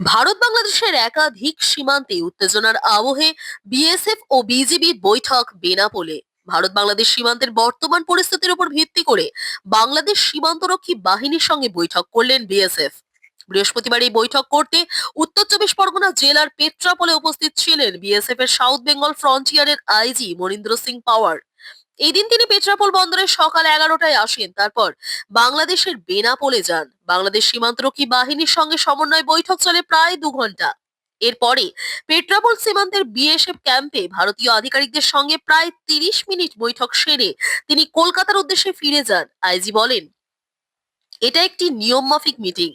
ভারত বাংলাদেশের একাধিক সীমান্তে উত্তেজনার আবহে বিএসএফ ও বিজিবির বৈঠক বেনাপোলে। ভারত বাংলাদেশ সীমান্তের বর্তমান পরিস্থিতির উপর ভিত্তি করে বাংলাদেশ সীমান্তরক্ষী বাহিনীর সঙ্গে বৈঠক করলেন বিএসএফ। বৃহস্পতিবার এই বৈঠক করতে উত্তর চব্বিশ পরগনা জেলার পেট্রাপোলে উপস্থিত ছিলেন বিএসএফ এর সাউথ বেঙ্গল ফ্রন্টিয়ারের আইজি মনীন্দ্র সিং পাওয়ার। এই দিন তিনি পেট্রাপোল বন্দরে সকাল এগারোটায় আসেন। তারপর বাংলাদেশের বেনাপোলে যান। বাংলাদেশ সীমান্তরক্ষী বাহিনীর সঙ্গে সমন্বয় বৈঠক চলে প্রায় দু ঘণ্টা। এরপরে পেট্রাপোল সীমান্তের বিএসএফ ক্যাম্পে ভারতীয় আধিকারিকদের সঙ্গে প্রায় তিরিশ মিনিট বৈঠক সেরে তিনি কলকাতার উদ্দেশ্যে ফিরে যান। আইজি বলেন এটা একটি নিয়ম মাফিক মিটিং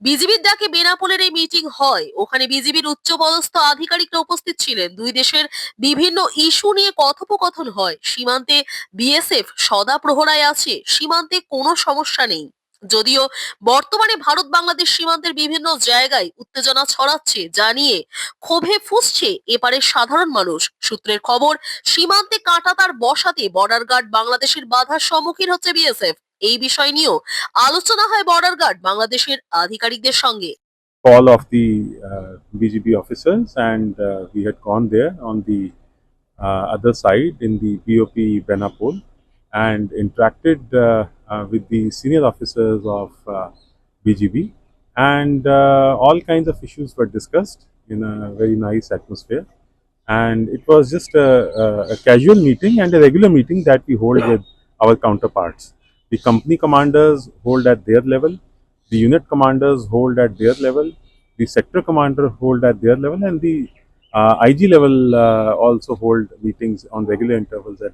বিজিবির ডাকে বেনাপোলের এই মিটিং হয়। ওখানে বিজিবির উচ্চপদস্থ আধিকারিকরা উপস্থিত ছিলেন। দুই দেশের বিভিন্ন ইস্যু নিয়ে কথোপকথন হয়। সীমান্তে বিএসএফ সদা প্রহরায় আছে। সীমান্তে কোনো সমস্যা নেই। যদিও বর্তমানে ভারত বাংলাদেশ সীমান্তের বিভিন্ন জায়গায় উত্তেজনা ছড়াচ্ছে যা নিয়ে ক্ষোভে ফুসছে এপারের সাধারণ মানুষ। সূত্রের খবর, সীমান্তে কাঁটাতার বসাতে বর্ডার গার্ড বাংলাদেশের বাধার সম্মুখীন হচ্ছে বিএসএফ। এই বিষয় নিয়েও আলোচনা হয় বর্ডার গার্ড বাংলাদেশের আধিকারিকদের সঙ্গে call of the uh, BGB officers, and uh, we had gone there on the uh, other side in the BOP Benapol and interacted uh, uh, with the senior officers of uh, BGB, and uh, all kinds of issues were discussed in a very nice atmosphere. And it was just a, a, a casual meeting and a regular meeting that we hold with our counterparts. The company commanders hold at their level, the unit commanders hold at their level, the sector commander hold at their level, and the uh, IG level uh, also hold meetings on regular intervals at